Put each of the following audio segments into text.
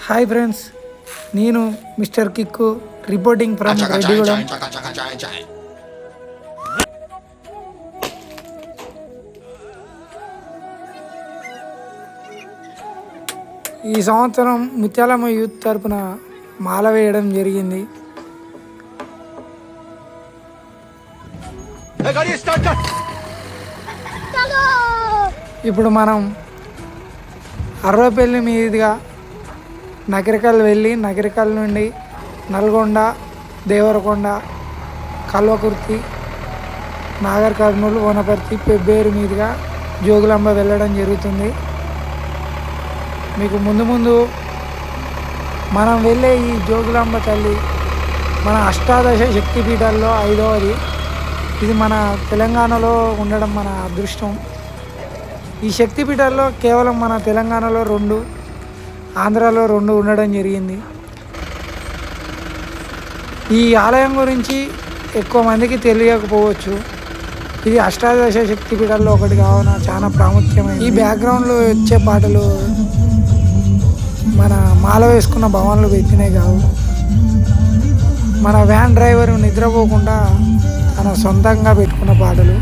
Hi friends నేను mister Kikku reporting from Reddigudem ఈ సంవత్సరం ముత్యాలమ్మ యూత్ తరపున మాల వేయడం జరిగింది. ఇప్పుడు మనం అరవపల్లి మీదుగా నగరికల్ వెళ్ళి నగరికల్ నుండి నల్గొండ దేవరకొండ కల్వకుర్తి నాగర్ కర్నూలు వనపర్తి పెబ్బేరు మీదుగా జోగులాంబ వెళ్ళడం జరుగుతుంది. మీకు ముందు ముందు మనం వెళ్ళే ఈ జోగులాంబ తల్లి మన అష్టాదశ శక్తిపీఠాల్లో ఐదవది. ఇది మన తెలంగాణలో ఉండడం మన అదృష్టం. ఈ శక్తిపీఠాల్లో కేవలం మన తెలంగాణలో రెండు. ఆంధ్రాలో రెండు ఉండడం జరిగింది. ఈ ఆలయం గురించి ఎక్కువ మందికి తెలియకపోవచ్చు. ఇది అష్టాదశ శక్తి పీఠాల్లో ఒకటి కావున చాలా ప్రాముఖ్యమైన ఈ బ్యాక్గ్రౌండ్లో వచ్చే పాటలు మన మాల వేసుకున్న భవన్లు పెట్టినవి కావు. మన వ్యాన్ డ్రైవర్ నిద్రపోకుండా తన సొంతంగా పెట్టుకున్న పాటలు.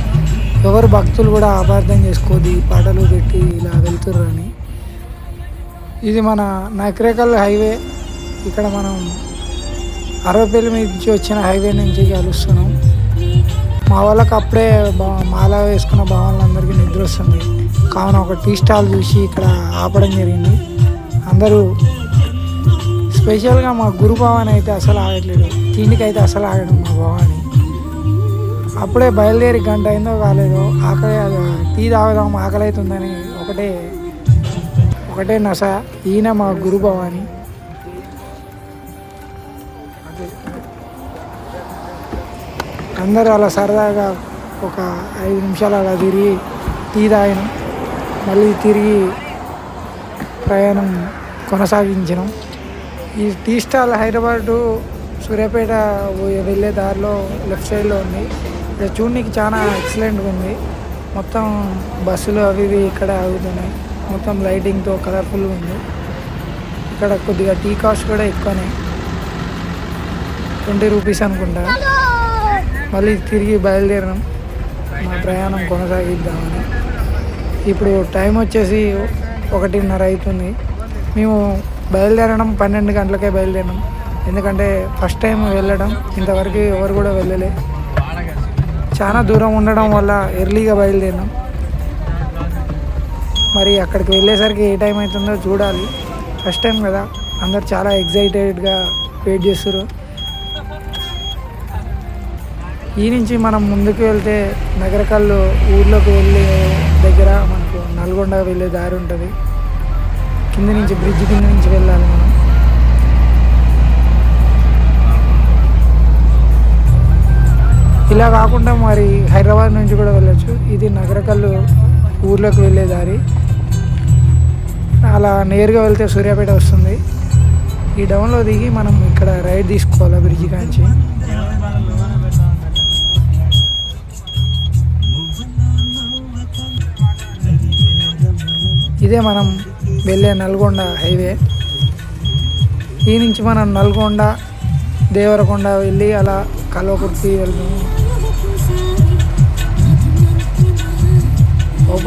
ఎవరు భక్తులు కూడా అపార్థం చేసుకోదు ఈ పాటలు పెట్టి ఇలా వెళ్తుర్రు అని ఇది మన నకరేకల్ హైవే. ఇక్కడ మనం అరవపల్లి మీద నుంచి వచ్చిన హైవే నుంచి కలుస్తున్నాం మా వాళ్ళకి అప్పుడే మాల వేసుకున్న భావనలందరికీ నిద్ర వస్తుంది. కావున ఒక టీ స్టాల్ చూసి ఇక్కడ ఆపడం జరిగింది. అందరూ స్పెషల్గా మా గురు భవాని అయితే అసలు ఆగట్లేదు. తిండికి అయితే అసలు ఆగడం మా భవాని. అప్పుడే బయలుదేరి గంట అయిందో కాలేదో ఆకలి టీ తాగుదాం ఆకలి అవుతుందని ఒకటే ఒకటే నస ఈయన మా గురు భవాని అందరూ అలా సరదాగా ఒక ఐదు నిమిషాలు అలా తిరిగి టీ తాగినాం. మళ్ళీ తిరిగి ప్రయాణం కొనసాగించినాం. ఈ టీ స్టాల్ హైదరాబాద్ సూర్యాపేట పోయే వెళ్ళే దారిలో లెఫ్ట్ సైడ్లో ఉంది. ఇక్కడ చూడడానికి చాలా ఎక్సలెంట్గా ఉంది. మొత్తం బస్సులు అవి ఇవి ఇక్కడ ఆగుతున్నాయి. మొత్తం లైటింగ్తో కలర్ఫుల్గా ఉంది. ఇక్కడ కొద్దిగా టీ కాస్ట్ కూడా ఎక్కువనే. ట్వంటీ రూపీస్ అనుకుంటా. మళ్ళీ తిరిగి బయలుదేరినాం మా ప్రయాణం కొనసాగిద్దామని. ఇప్పుడు టైం వచ్చేసి ఒకటిన్నర అవుతుంది మేము బయలుదేరడం పన్నెండు గంటలకే బయలుదేరినాం. ఎందుకంటే ఫస్ట్ టైం వెళ్ళడం ఇంతవరకు ఎవరు కూడా వెళ్ళలే. చాలా దూరం ఉండడం వల్ల ఎర్లీగా బయలుదేరినాం. మరి అక్కడికి వెళ్ళేసరికి ఏ టైం అవుతుందో చూడాలి. ఫస్ట్ టైం కదా. అందరు చాలా ఎగ్జైటెడ్గా వెయిట్ చేస్తారు ఈ నుంచి మనం ముందుకు వెళ్తే నగరకల్లు ఊర్లోకి వెళ్ళే దగ్గర మనకు నల్గొండ వెళ్ళే దారి ఉంటుంది. కింద నుంచి బ్రిడ్జ్ కింద నుంచి వెళ్ళాలి మనం. ఇలా కాకుండా మరి హైదరాబాద్ నుంచి కూడా వెళ్ళొచ్చు. ఇది నగరకల్లు ఊర్లోకి వెళ్ళే దారి. అలా నేరుగా వెళ్తే సూర్యాపేట వస్తుంది. ఈ డౌన్లో దిగి మనం ఇక్కడ రైడ్ తీసుకోవాలి బ్రిడ్జ్ కాంచి? ఇదే మనం వెళ్ళే నల్గొండ హైవే. ఈ నుంచి మనం నల్గొండ దేవరకొండ వెళ్ళి అలా కల్వకుర్తి వెళ్తాము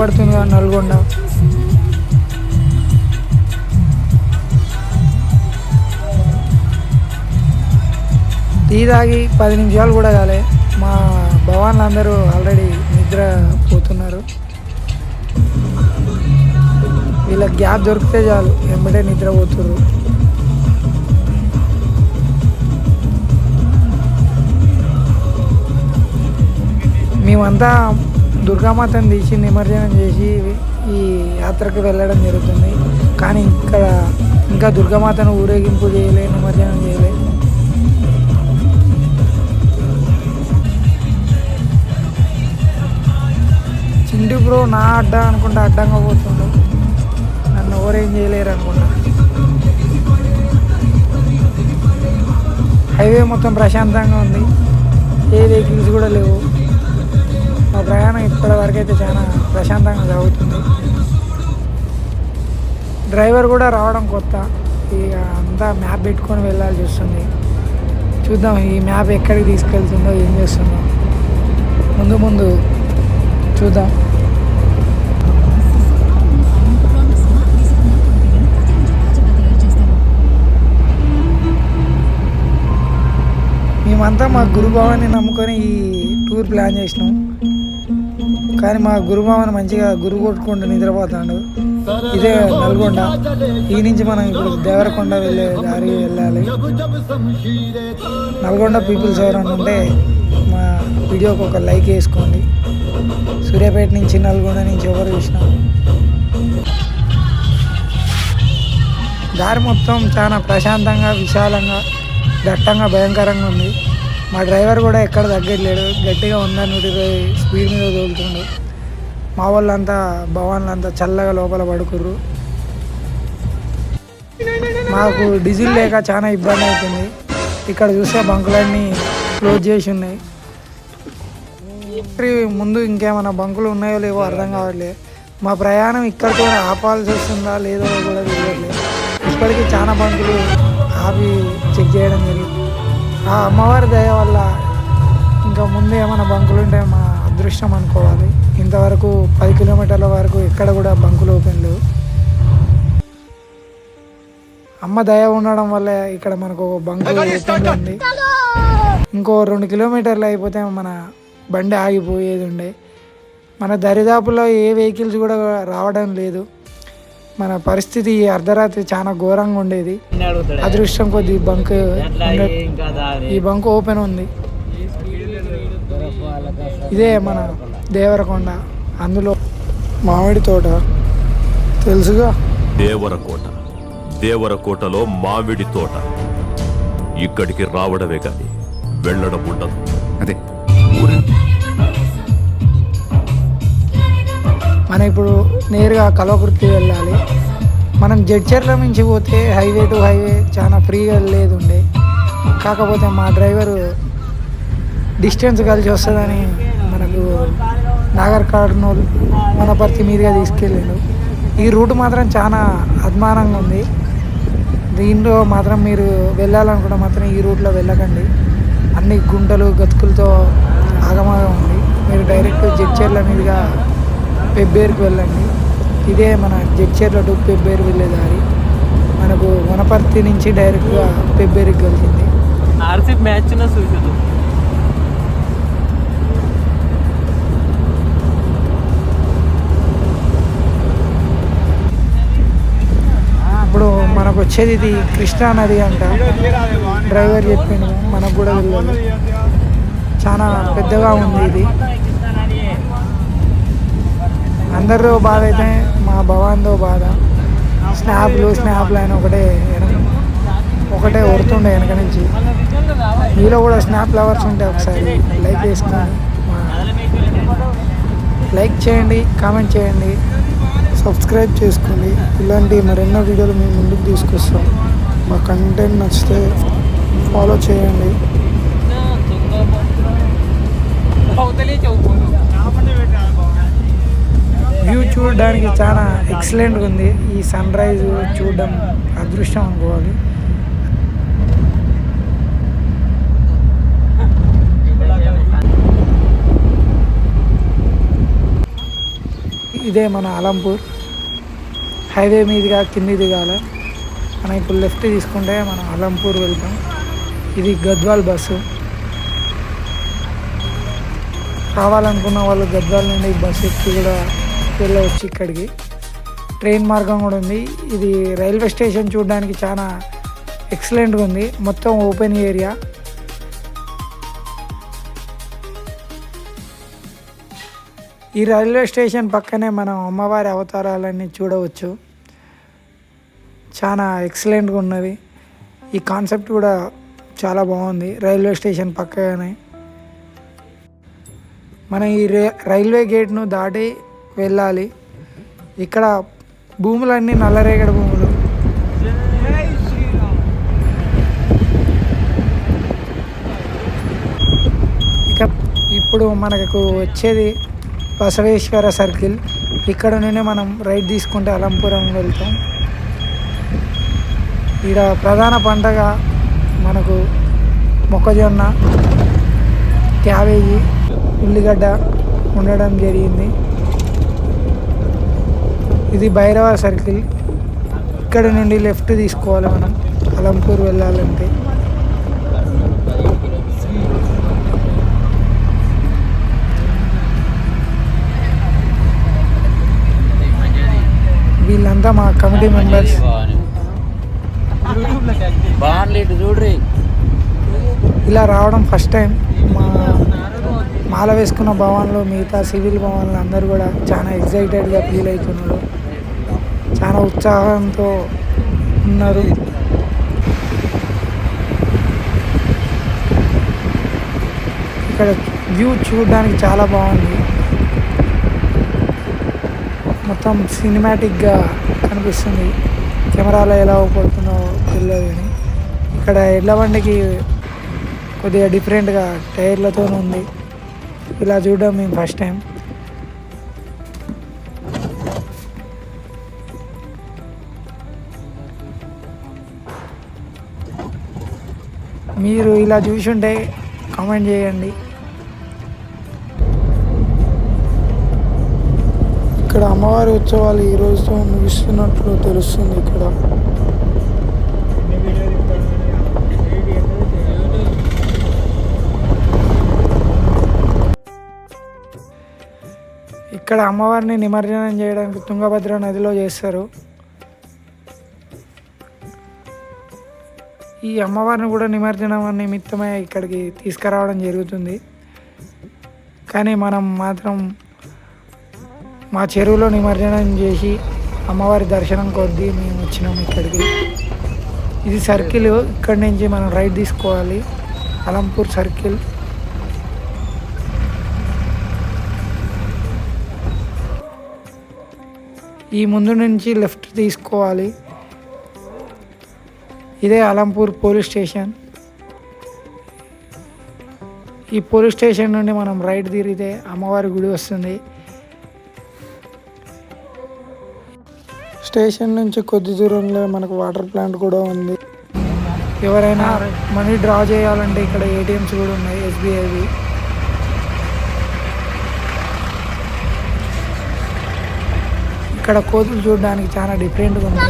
పడుతుంది నల్గొండ. టీ తాగి పది నిమిషాలు కూడా కాలే. మా భవాన్లు అందరూ ఆల్రెడీ నిద్ర పోతున్నారు. వీళ్ళకి గ్యాప్ దొరికితే చాలు వెంబడే నిద్రపోతున్నారు మేమంతా దుర్గామాతను తీసి నిమజ్జనం చేసి ఈ యాత్రకు వెళ్ళడం జరుగుతుంది. కానీ ఇక్కడ ఇంకా దుర్గామాతను ఊరేగింపు చేయలే నిమజ్జనం చేయలే. చింటి బ్రో నా అడ్డ అనుకుంటే అడ్డంగా పోతుండు. నన్ను ఎవరేం చేయలేరు అనుకుంటా. హైవే మొత్తం ప్రశాంతంగా ఉంది. ఏ వెహికల్స్ కూడా లేవు. అయితే చాలా ప్రశాంతంగా సాగుతుంది డ్రైవర్ కూడా రావడం కొత్త. ఇక అంతా మ్యాప్ పెట్టుకొని వెళ్ళాల్సి వస్తుంది చూద్దాం ఈ మ్యాప్ ఎక్కడికి తీసుకెళ్తుందో ఏం చేస్తుందో. ముందు ముందు చూద్దాం. మేమంతా మా గురుభావాన్ని నమ్ముకొని ఈ టూర్ ప్లాన్ చేసినాం. కానీ మా గురుభావన్ మంచిగా గురు కొట్టుకుంటూ నిద్రపోతాడు. ఇదే నల్గొండ. ఈ నుంచి మనం ఇప్పుడు దేవరకొండ వెళ్ళే దారి వెళ్ళాలి. నల్గొండ పీపుల్స్ ఎవరైనా ఉంటే మా వీడియోకి ఒక లైక్ వేసుకోండి. సూర్యాపేట నుంచి నల్గొండ నుంచి ఎవరు చూసినా. దారి మొత్తం చాలా ప్రశాంతంగా విశాలంగా దట్టంగా భయంకరంగా ఉంది. మా డ్రైవర్ కూడా ఎక్కడ తగ్గట్లేడు గట్టిగా ఉందా నూట ఇరవై స్పీడ్ మీద తోలుతుండు. మా వాళ్ళంతా భవాన్లంతా చల్లగా లోపల పడుకుర్రు. మాకు డీజిల్ లేక చాలా ఇబ్బంది అవుతుంది. ఇక్కడ చూస్తే బంకులన్నీ క్లోజ్ చేసి ఉన్నాయి. ఫ్యాక్టరీ ముందు ఇంకేమైనా బంకులు ఉన్నాయో లేవో అర్థం కావట్లేదు మా ప్రయాణం ఇక్కడితో ఆపాల్సి వస్తుందా లేదో కూడా తెలియట్లేదు. ఇప్పటికీ చాలా బంకులు ఆపి చెక్ చేయడం జరిగింది ఆ అమ్మవారి దయ వల్ల ఇంకా ముందు ఏమైనా బంకులు ఉంటే మా అదృష్టం అనుకోవాలి. ఇంతవరకు పది కిలోమీటర్ల వరకు ఎక్కడ కూడా బంకులు ఓపెన్ లేవు. అమ్మ దయ ఉండడం వల్ల ఇక్కడ మనకు ఒక బంకు ఉంది. ఇంకో రెండు కిలోమీటర్లు అయిపోతే మన బండి ఆగిపోయేది ఉండే. మన దరిదాపులో ఏ వెహికల్స్ కూడా రావడం లేదు. మన పరిస్థితి ఈ అర్ధరాత్రి చాలా ఘోరంగా ఉండేది. అదృష్టం కొద్ది బంక్ ఈ బంక్ ఓపెన్ ఉంది. ఇదే మన దేవరకొండ. అందులో మామిడి తోట. తెలుసుగా? దేవరకోట. దేవరకోటలో మామిడి తోట. ఇక్కడికి రావడమే కాని వెళ్ళడం ఉండదు. అదే. మనం ఇప్పుడు నేరుగా కలవకుర్తి వెళ్ళాలి. మనం జడ్చర్ల నుంచి పోతే హైవే టు హైవే చాలా ఫ్రీగా లేదు ఉండే. కాకపోతే మా డ్రైవరు డిస్టెన్స్ కలిసి వస్తుందని మనకు నాగర్ కర్నూలు వనపర్తి మీదుగా తీసుకెళ్ళాడు. ఈ రూట్ మాత్రం చాలా అద్మానంగా ఉంది. దీంట్లో మాత్రం మీరు వెళ్ళాలనుకుంటే మాత్రం ఈ రూట్లో వెళ్ళకండి. అన్ని గుంటలు గతుకులతో ఆగమాగం ఉంది. మీరు డైరెక్ట్ జడ్చర్ల మీదుగా పెబ్బేరుకు వెళ్ళండి. ఇదే మన జడ్చర్ల టు పెబ్బేరు వెళ్ళే దారి. మనకు వనపర్తి నుంచి డైరెక్ట్గా పెబ్బేరుకి వెళ్తుంది. ఆర్సీ మ్యాచ్ ఇప్పుడు మనకు వచ్చేది ఇది కృష్ణా నది అంట. డ్రైవర్ చెప్పిండు మనకు కూడా వెళ్ళాలి చాలా పెద్దగా ఉంది ఇది. అందరితో బాధ అయితే మా భవాన్తో బాధ. స్నాప్లు స్నాప్లు అయిన ఒకటే వెనక- ఒకటే కొడుతుండే వెనక నుంచి. మీలో కూడా స్నాప్ లవర్స్ ఉంటే ఒకసారి లైక్ చేసుకోండి లైక్ చేయండి కామెంట్ చేయండి సబ్స్క్రైబ్ చేసుకోండి. ఇలాంటి మరెన్నో వీడియోలు మేము ముందుకు తీసుకొస్తాం. మా కంటెంట్ నచ్చితే ఫాలో చేయండి. వ్యూ చూడడానికి చాలా ఎక్సలెంట్గా ఉంది ఈ సన్ రైజ్ చూడడం అదృష్టం అనుకోవాలి. ఇదే మన అలంపూర్. హైవే మీదుగా కింది దిగాల. మనం ఇప్పుడు లెఫ్ట్ తీసుకుంటే మనం అలంపూర్ వెళ్తాం. ఇది గద్వాల్ బస్సు కావాలనుకున్న వాళ్ళు గద్వాల నుండి బస్సు ఎక్కి కూడా వెళ్ళవచ్చు ఇక్కడికి. ట్రైన్ మార్గం కూడా ఉంది. ఇది రైల్వే స్టేషన్ చూడడానికి చాలా ఎక్సలెంట్గా ఉంది. మొత్తం ఓపెన్ ఏరియా. ఈ రైల్వే స్టేషన్ పక్కనే మనం అమ్మవారి అవతారాలన్నీ చూడవచ్చు. చాలా ఎక్సలెంట్గా ఉన్నది. ఈ కాన్సెప్ట్ కూడా చాలా బాగుంది. రైల్వే స్టేషన్ పక్కనే. మనం ఈ రైల్వే గేట్ను దాటి వెళ్ళాలి. ఇక్కడ భూములన్నీ నల్లరేగడి భూములు. ఇక ఇప్పుడు మనకు వచ్చేది బసవేశ్వర సర్కిల్. ఇక్కడ నుండి మనం రైడ్ తీసుకుంటే అలంపురం వెళ్తాం. ఈడ ప్రధాన పంటగా మనకు మొక్కజొన్న క్యాబేజీ ఉల్లిగడ్డ ఉండడం జరిగింది. ఇది భైరవ సర్కిల్. ఇక్కడ నుండి లెఫ్ట్ తీసుకోవాలి మనం. అలంపూర్ వెళ్ళాలంటే. వీళ్ళంతా మా కమిటీ మెంబర్స్. ఇలా రావడం ఫస్ట్ టైం. మా మాల వేసుకున్న భవన్లో మిగతా సివిల్ భవన్లు అందరూ కూడా చాలా ఎగ్జైటెడ్గా ఫీల్ అవుతున్నారు. ఉత్సాహంతో ఉన్నారు. ఇక్కడ వ్యూ చూడడానికి చాలా బాగుంది. మొత్తం సినిమాటిక్గా కనిపిస్తుంది. కెమెరాలో ఎలా పడుతుందో తెలియదు కానీ ఇక్కడ ఎడ్ల బండికి కొద్దిగా డిఫరెంట్గా టైర్లతో ఉంది. ఇలా చూడడం మేము ఫస్ట్ టైం మీరు ఇలా చూసుంటే కామెంట్ చేయండి. ఇక్కడ అమ్మవారి ఉత్సవాలు ఈ రోజుతో ముగిస్తున్నట్లు తెలుస్తుంది ఇక్కడ. ఇక్కడ అమ్మవారిని నిమజ్జనం చేయడానికి తుంగభద్ర నదిలో చేస్తారు. ఈ అమ్మవారిని కూడా నిమజ్జనం నిమిత్తమే ఇక్కడికి తీసుకురావడం జరుగుతుంది. కానీ మనం మాత్రం మా చెరువులో నిమజ్జనం చేసి అమ్మవారి దర్శనం కొద్దీ మేము వచ్చినాం ఇక్కడికి. ఇది సర్కిల్ ఇక్కడి నుంచి మనం రైట్ తీసుకోవాలి. అలంపూర్ సర్కిల్. ఈ ముందు నుంచి లెఫ్ట్ తీసుకోవాలి. ఇదే అలంపూర్ పోలీస్ స్టేషన్. ఈ పోలీస్ స్టేషన్ నుండి మనం రైట్ తిరిగితే అమ్మవారి గుడి వస్తుంది. స్టేషన్ నుంచి కొద్ది దూరంలో మనకు వాటర్ ప్లాంట్ కూడా ఉంది. ఎవరైనా మనీ డ్రా చేయాలంటే ఇక్కడ ఏటీఎంస్ కూడా ఉన్నాయి ఎస్బీఐవి. ఇక్కడ కోతులు చూడడానికి చాలా డిఫరెంట్గా ఉంది.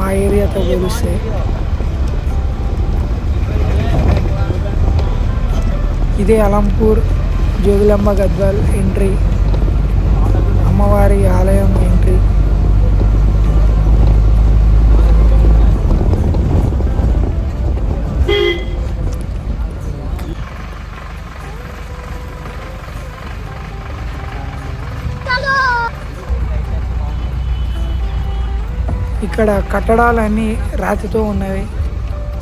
మా ఏరియాతో పోలిస్తే. ఇదే అలంపూర్ జోగులమ్మ గద్వాల్ ఎంట్రీ. అమ్మవారి ఆలయం ఎంట్రీ. ఇక్కడ కట్టడాలన్నీ రాతితో ఉన్నవి.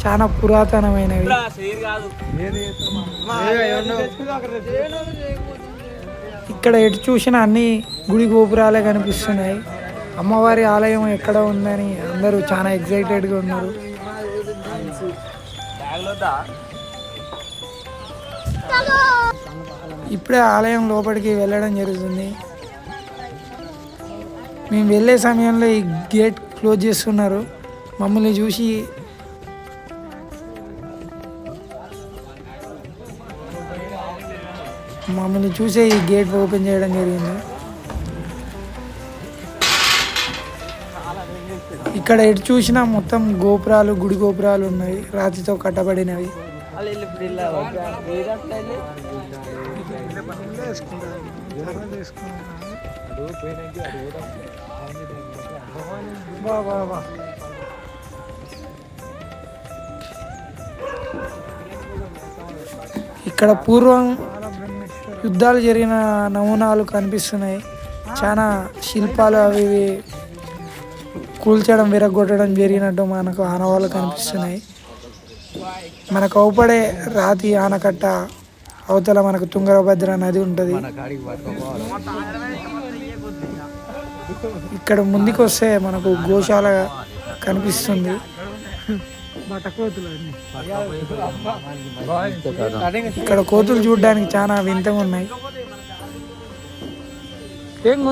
చాలా పురాతనమైనవి. ఇక్కడ ఎటు చూసినా అన్ని గుడి గోపురాలే కనిపిస్తున్నాయి. అమ్మవారి ఆలయం ఎక్కడ ఉందని అందరూ చాలా ఎగ్జైటెడ్గా ఉన్నారు. ఇప్పుడే ఆలయం లోపలికి వెళ్ళడం జరుగుతుంది. మేము వెళ్ళే సమయంలో ఈ గేట్ క్లోజ్ చేస్తున్నారు. మమ్మల్ని చూసి మమ్మల్ని చూసే ఈ గేట్ ఓపెన్ చేయడం జరిగింది. ఇక్కడ ఎటు చూసినా మొత్తం గోపురాలు గుడి గోపురాలు ఉన్నాయి. రాతితో కట్టబడినవి. ఇక్కడ పూర్వం యుద్ధాలు జరిగిన నమూనాలు కనిపిస్తున్నాయి. చాలా శిల్పాలు అవి కూల్చడం విరగొట్టడం జరిగినట్టు మనకు ఆనవాళ్ళు కనిపిస్తున్నాయి. మనకు అవుపడే రాతి ఆనకట్ట అవతల మనకు తుంగరభద్ర నది ఉంటుంది. ఇక్కడ ముందుకు వస్తే మనకు గోశాల కనిపిస్తుంది. ఇక్కడ కోతులు చూడడానికి చాలా వింతగా ఉన్నాయి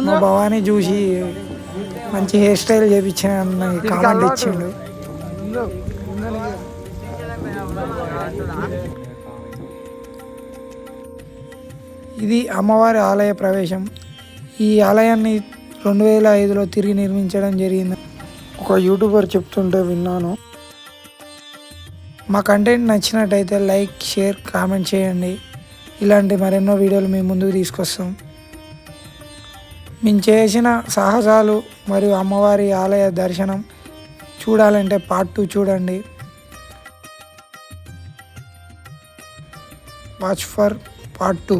మా భవానీ చూసి మంచి హెయిర్ స్టైల్ చేపించిన కామెంట్ ఇచ్చిండు. ఇది అమ్మవారి ఆలయ ప్రవేశం. ఈ ఆలయాన్ని రెండు వేల ఐదులో తిరిగి నిర్మించడం జరిగింది. ఒక యూట్యూబర్ చెప్తుంటే విన్నాను. మా కంటెంట్ నచ్చినట్టయితే లైక్ షేర్ కామెంట్ చేయండి. ఇలాంటి మరెన్నో వీడియోలు మేము ముందుకు తీసుకొస్తాం. మేము చేసిన సాహసాలు మరియు అమ్మవారి ఆలయ దర్శనం చూడాలంటే పార్ట్ టూ చూడండి. Watch for part two